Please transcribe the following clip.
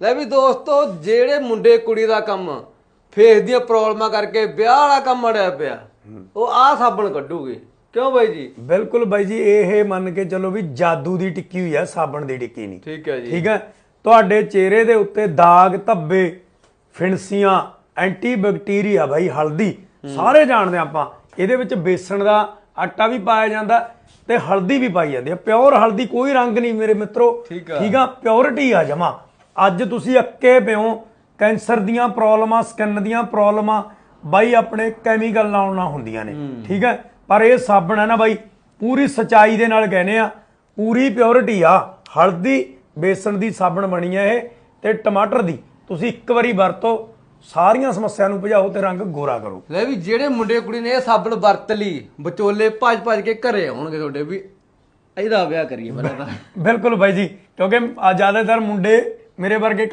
ਲੈ ਵੀ ਦੋਸਤੋ ਜਿਹੜੇ ਮੁੰਡੇ ਕੁੜੀ ਦਾ ਕੰਮ ਫੇਸ ਦੀਆਂ ਪ੍ਰੋਬਲਮਾਂ ਕਰਕੇ ਵਿਆਹ ਵਾਲਾ ਕੰਮ ਅੜਿਆ ਪਿਆ ਉਹ ਆਹ ਸਾਬਣ ਕੱਢੂਗੇ। ਕਿਉਂ ਬਾਈ ਜੀ? ਬਿਲਕੁਲ ਬਾਈ ਜੀ ਇਹ ਮੰਨ ਕੇ ਚੱਲੋ ਵੀ ਜਾਦੂ ਦੀ ਟਿੱਕੀ ਹੋਈ ਆ ਸਾਬਣ ਦੀ ਟਿੱਕੀ ਨਹੀਂ। ਠੀਕ ਹੈ ਜੀ। ਠੀਕ ਹੈ? ਤੁਹਾਡੇ ਚਿਹਰੇ ਦੇ ਉੱਤੇ ਦਾਗ ਧੱਬੇ ਫਿਣਸੀਆਂ ਐਂਟੀ ਬੈਕਟੀਰੀਆ ਬਾਈ ਹਲਦੀ ਸਾਰੇ ਜਾਣਦੇ ਆਪਾਂ। ਇਹਦੇ ਵਿੱਚ ਬੇਸਣ ਦਾ ਆਟਾ ਵੀ ਪਾਇਆ ਜਾਂਦਾ ਤੇ ਹਲਦੀ ਵੀ ਪਾਈ ਜਾਂਦੀ ਹੈ ਪਿਓਰ ਹਲਦੀ ਕੋਈ ਰੰਗ ਨਹੀਂ ਮੇਰੇ ਮਿੱਤਰੋ। ਆ। ਠੀਕ ਆ? ਪਿਓਰਿਟੀ ਆ ਜਮਾ। ਅੱਜ ਤੁਸੀਂ ਅੱਕੇ ਪਿਓ ਕੈਂਸਰ ਦੀਆਂ ਪ੍ਰੋਬਲਮਾਂ ਸਕਿਨ ਦੀਆਂ ਪ੍ਰੋਬਲਮਾਂ ਬਾਈ ਆਪਣੇ ਕੈਮੀਕਲ ਨਾਲ ਨਾ ਹੁੰਦੀਆਂ ਨੇ ਠੀਕ ਹੈ? ਪਰ ਇਹ ਸਾਬਣ ਹੈ ਨਾ ਬਾਈ ਪੂਰੀ ਸਚਾਈ ਦੇ ਨਾਲ ਕਹਿੰਦੇ ਆ ਪੂਰੀ ਪਿਓਰਿਟੀ ਆ ਹਲਦੀ ਬੇਸਣ ਦੀ ਸਾਬਣ ਬਣੀ ਹੈ ਇਹ ਤੇ ਟਮਾਟਰ ਦੀ। ਤੁਸੀਂ ਇੱਕ ਵਾਰੀ ਵਰਤੋ ਸਾਰੀਆਂ ਸਮੱਸਿਆ ਨੂੰ ਭਜਾਓ ਤੇ ਰੰਗ ਗੋਰਾ ਕਰੋ। ਲੈ ਵੀ ਜਿਹੜੇ ਮੁੰਡੇ ਕੁੜੀ ਨੇ ਇਹ ਸਾਬਣ ਵਰਤ ਲਈ ਵਿਚੋਲੇ ਭੱਜ ਭੱਜ ਕੇ ਘਰੇ ਆਉਣਗੇ ਤੁਹਾਡੇ ਵੀ ਇਹਦਾ ਵਿਆਹ ਕਰੀਏ ਪਹਿਲਾਂ ਤਾਂ। ਬਿਲਕੁਲ ਬਾਈ ਜੀ ਕਿਉਂਕਿ ਜ਼ਿਆਦਾਤਰ ਮੁੰਡੇ ਮੇਰੇ ਵਰਗੇ